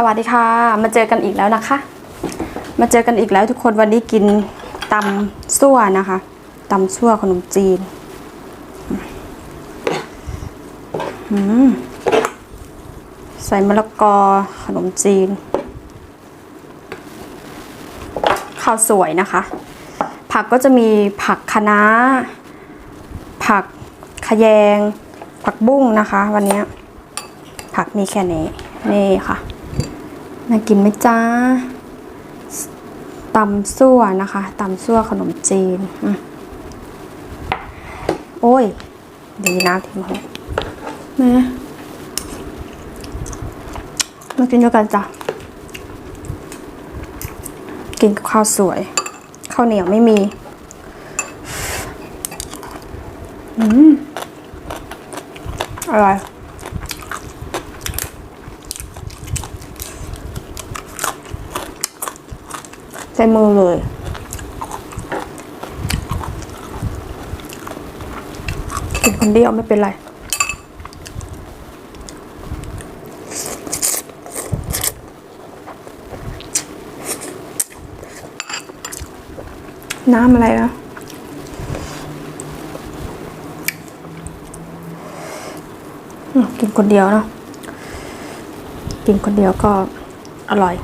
สวัสดีค่ะ มาเจอกันอีกแล้วนะคะ มาเจอกันอีกแล้วทุกคนวันนี้กินตำซั่วนะคะตำซั่วขนมจีนใส่มะละกอขนมจีน ข้าวสวยนะคะ ผักก็จะมีผักคะน้า ผักขะแยง ผักบุ้งนะคะ วันนี้ผักมีแค่นี้นี่ค่ะ น่ากินไหมจ้าตำซั่วนะคะตำซั่วขนมจีนอืมโอ้ย ดีนะทีมเขาแม่มากินด้วยกันจ้ะ กินกับข้าวสวย ข้าวเหนียวไม่มี อืมอร่อย ใส่มือเลยกินคนเดียวไม่เป็นไรน้ำอะไรนะกินคนเดียวเนาะ กินคนเดียวก็อร่อย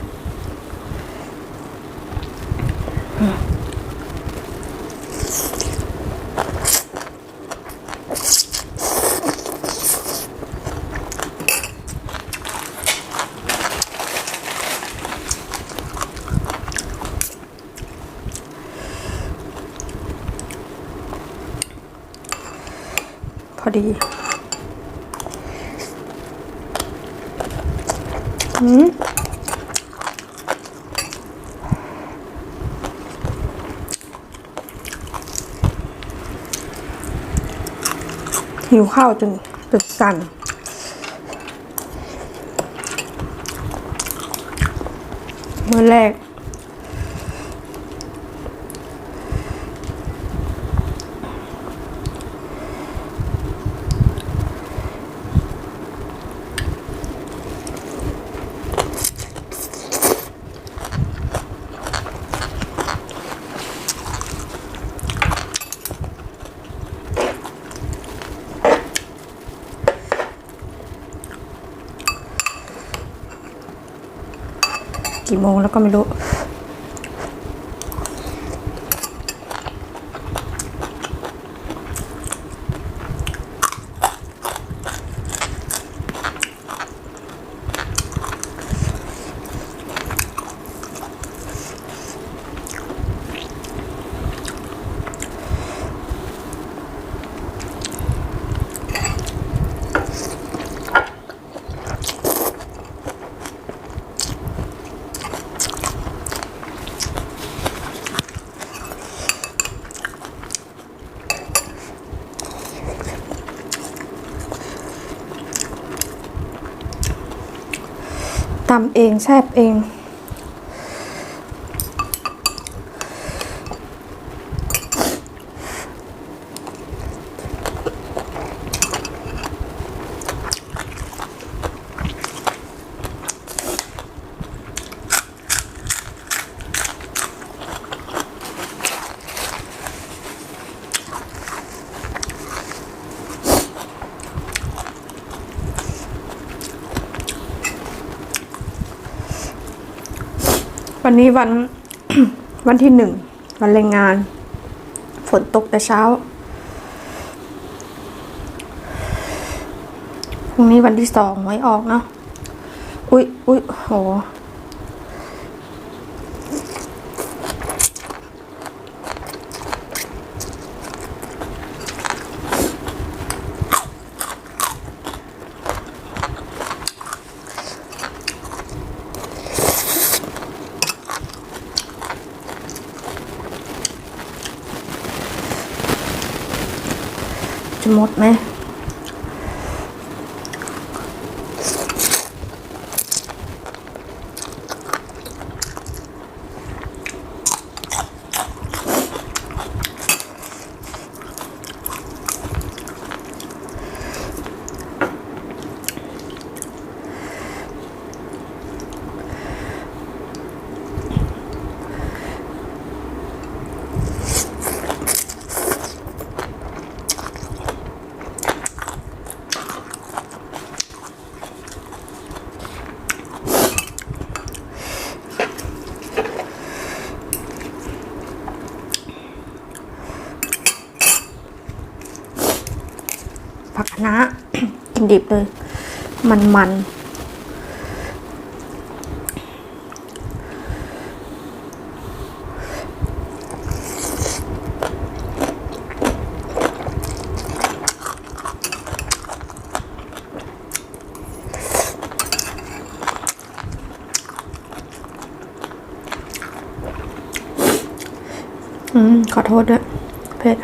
อดีอืมหิวข้าวจนตึกสั่นมื้อแรก โมงแล้วก็ไม่รู้ ตำ เองแซบเอง วันนี้วันวันที่หนึ่ง วันแรงงาน ฝนตกแต่เช้า พรุ่งนี้วันที่สองไว้ออกเนาะ อุ๊ยอุ๊ยโห จะหมดไหม นะ กินดิบเลย มันมันอืมขอโทษด้วยเผ็ด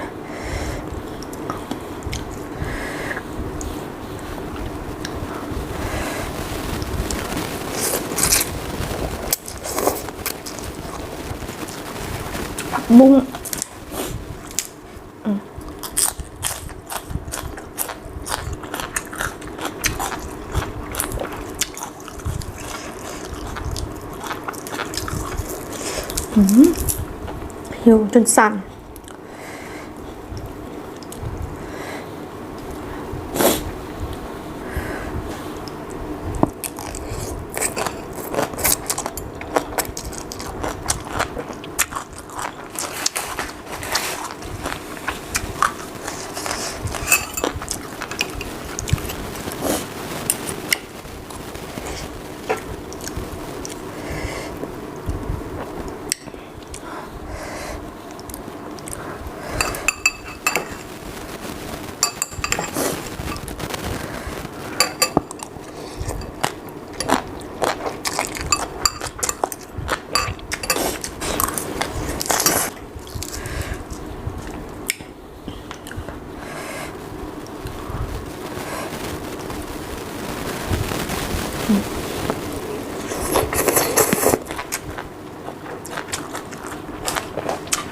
บุ้งอืมอืมหิวจนสั่น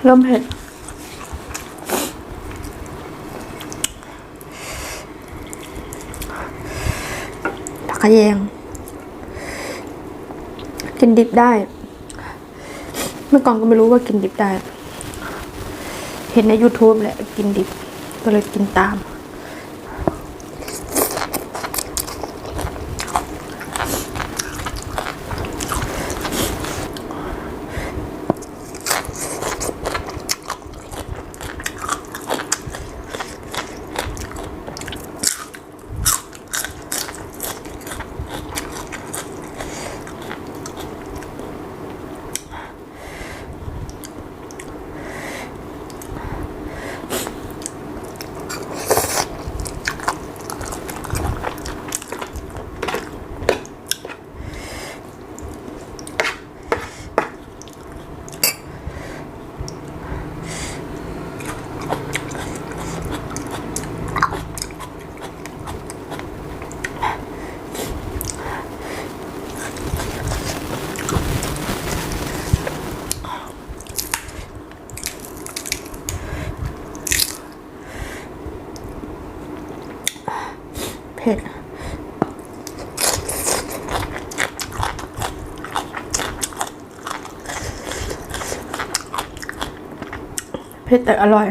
เริ่มเผ็ดผักขะแยง กินดิบได้ เมื่อก่อนก็ไม่รู้ว่ากินดิบได้ เห็นใน YouTube แหละ กินดิบ ก็เลยกินตาม เผ็ด เผ็ดแต่อร่อย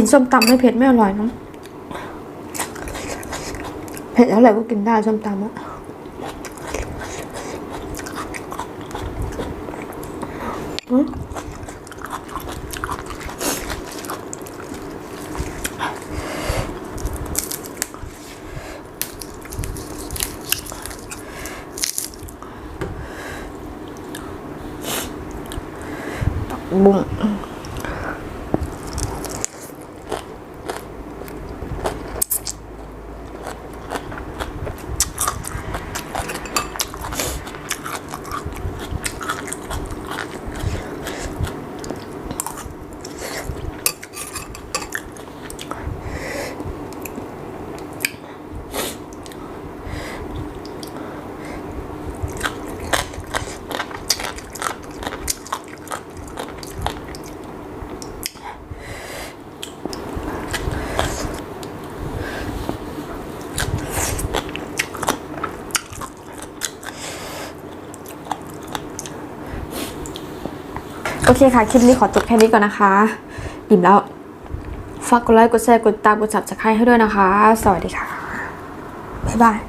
กินส้มตำไม่เผ็ดไม่อร่อยเนอะเผ็ดอะไรก็กินได้ส้มตำอะอืมผักบุ้ง โอเคค่ะ คลิปนี้ขอจบแค่นี้ก่อนนะคะ อิ่มแล้ว ฝากกดไลค์ กดแชร์ กดติดตาม กด subscribe ให้ด้วยนะคะ สวัสดีค่ะ บ๊ายบาย